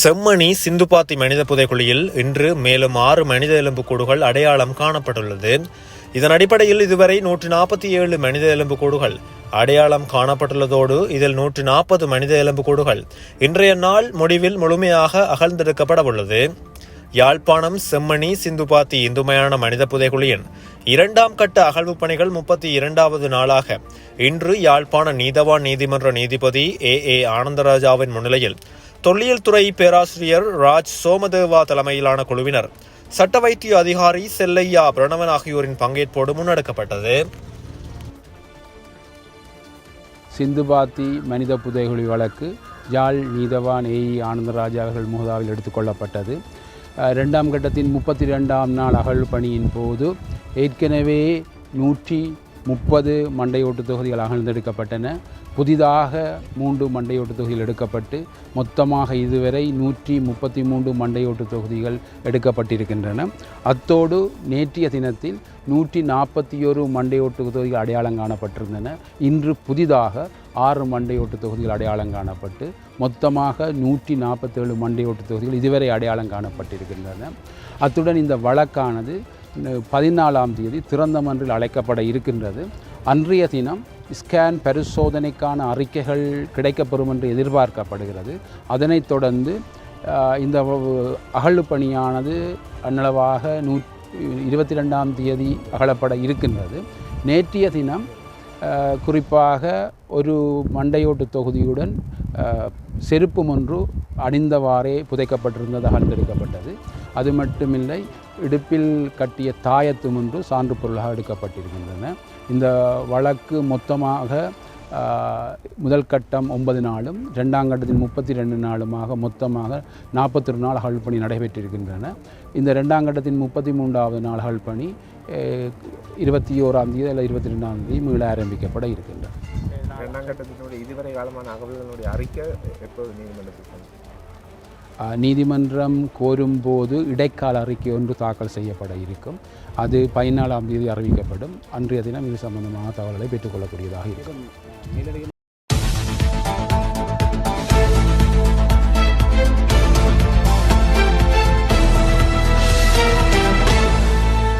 செம்மணி சிந்துபாத்தி மனித புதைக்குழியில் இன்று மேலும் ஆறு மனித எலும்புக்கூடுகள் அடையாளம் காணப்பட்டுள்ளது. இதன் அடிப்படையில் இதுவரை நூற்றி நாற்பத்தி ஏழு மனித எலும்புக்கூடுகள் அடையாளம் காணப்பட்டுள்ளதோடு இதில் நூற்றி நாற்பது மனித எலும்புக்கூடுகள் இன்றைய நாள் முடிவில் முழுமையாக அகழ்ந்தெடுக்கப்பட உள்ளது யாழ்ப்பாணம் செம்மணி சிந்துபாத்தி இந்துமையான மனித புதைகுழியின் இரண்டாம் கட்ட அகழ்வு பணிகள் முப்பத்தி இரண்டாவது நாளாக. இன்று யாழ்ப்பாண நீதவான் நீதிமன்ற நீதிபதி ஏ ஏ ஆனந்தராஜாவின் முன்னிலையில் தொல்லியல் துறை பேராசிரியர் ராஜ் சோமதேவா தலைமையிலான குழுவினர். சட்ட வைத்திய அதிகாரி செல்லையா பிரணவன் ஆகியோரின் பங்கேற்போடு முன்னெடுக்கப்பட்டது. சிந்துபாத்தி மனித புதைகுழி வழக்கு யாழ் நீதவான் ஏஇ ஆனந்தராஜா அவர்கள் முகதாவில் எடுத்துக்கொள்ளப்பட்டது ரெண்டாம் கட்டத்தின் முப்பத்தி ரெண்டாம் நாள் அகழ் பணியின் போது ஏற்கனவே நூற்றி முப்பது மண்டையோட்டு தொகுதிகள் அகழ்ந்தெடுக்கப்பட்டன. புதிதாக மூன்று மண்டையோட்டு தொகுதிகள் எடுக்கப்பட்டு மொத்தமாக இதுவரை நூற்றி முப்பத்தி மூன்று மண்டையோட்டு தொகுதிகள் எடுக்கப்பட்டிருக்கின்றன. அத்தோடு நேற்றைய தினத்தில் நூற்றி நாற்பத்தி ஒரு மண்டையோட்டு தொகுதிகள் அடையாளம் காணப்பட்டிருந்தன. இன்று புதிதாக ஆறு மண்டையோட்டு தொகுதிகள் அடையாளம் காணப்பட்டு மொத்தமாக நூற்றி நாற்பத்தேழு மண்டையோட்டு தொகுதிகள் இதுவரை அடையாளம் காணப்பட்டிருக்கின்றன. அத்துடன் இந்த வழக்கானது பதினாலாம் தேதி திறந்த மன்றில் அழைக்கப்பட இருக்கின்றது. அன்றைய தினம் ஸ்கேன் பரிசோதனைக்கான அறிக்கைகள் கிடைக்கப்பெறும் என்று எதிர்பார்க்கப்படுகிறது. அதனைத் தொடர்ந்து இந்த வ- பணியானது அன்னளவாக நூ இருபத்தி ரெண்டாம் தேதி அகலப்பட இருக்கின்றது. நேற்றைய தினம் குறிப்பாக ஒரு மண்டையோட்டு தொகுதியுடன் செருப்பும் ஒன்று அணிந்தவாறே புதைக்கப்பட்டிருந்தது அகழ்ந்தெடுக்கப்பட்டது அது மட்டுமில்லை இடுப்பில் கட்டிய தாயத்தும் ஒன்று சான்று பொருளாக எடுக்கப்பட்டிருக்கின்றன. இந்த வழக்கு மொத்தமாக முதல் கட்டம் ஒன்பது நாளும் ரெண்டாம் கட்டத்தில் முப்பத்தி ரெண்டு நாளுமாக மொத்தமாக நாற்பத்தி நாள் அகழ்பணி நடைபெற்றிருக்கின்றன. இந்த ரெண்டாம் கட்டத்தின் முப்பத்தி மூன்றாவது நாள் அகழ்பணி இருபத்தி ஓராம் தேதி அல்லது இருபத்தி ரெண்டாம் தேதி மீள ஆரம்பிக்கப்பட இருக்கின்றன இரண்டாம் கட்டத்தினுடைய இதுவரை காலமான அகவல்களுடைய அறிக்கை எப்போது நீதிமன்றத்துக்கு நீதிமன்றம் கோரும்போது இடைக்கால அறிக்கை ஒன்று தாக்கல் செய்யப்பட இருக்கும். அது பதினாலாம் தேதி அறிவிக்கப்படும். அன்றைய தினம் இது சம்பந்தமான தகவல்களை பெற்றுக்கொள்ளக்கூடியதாக இருக்கும்.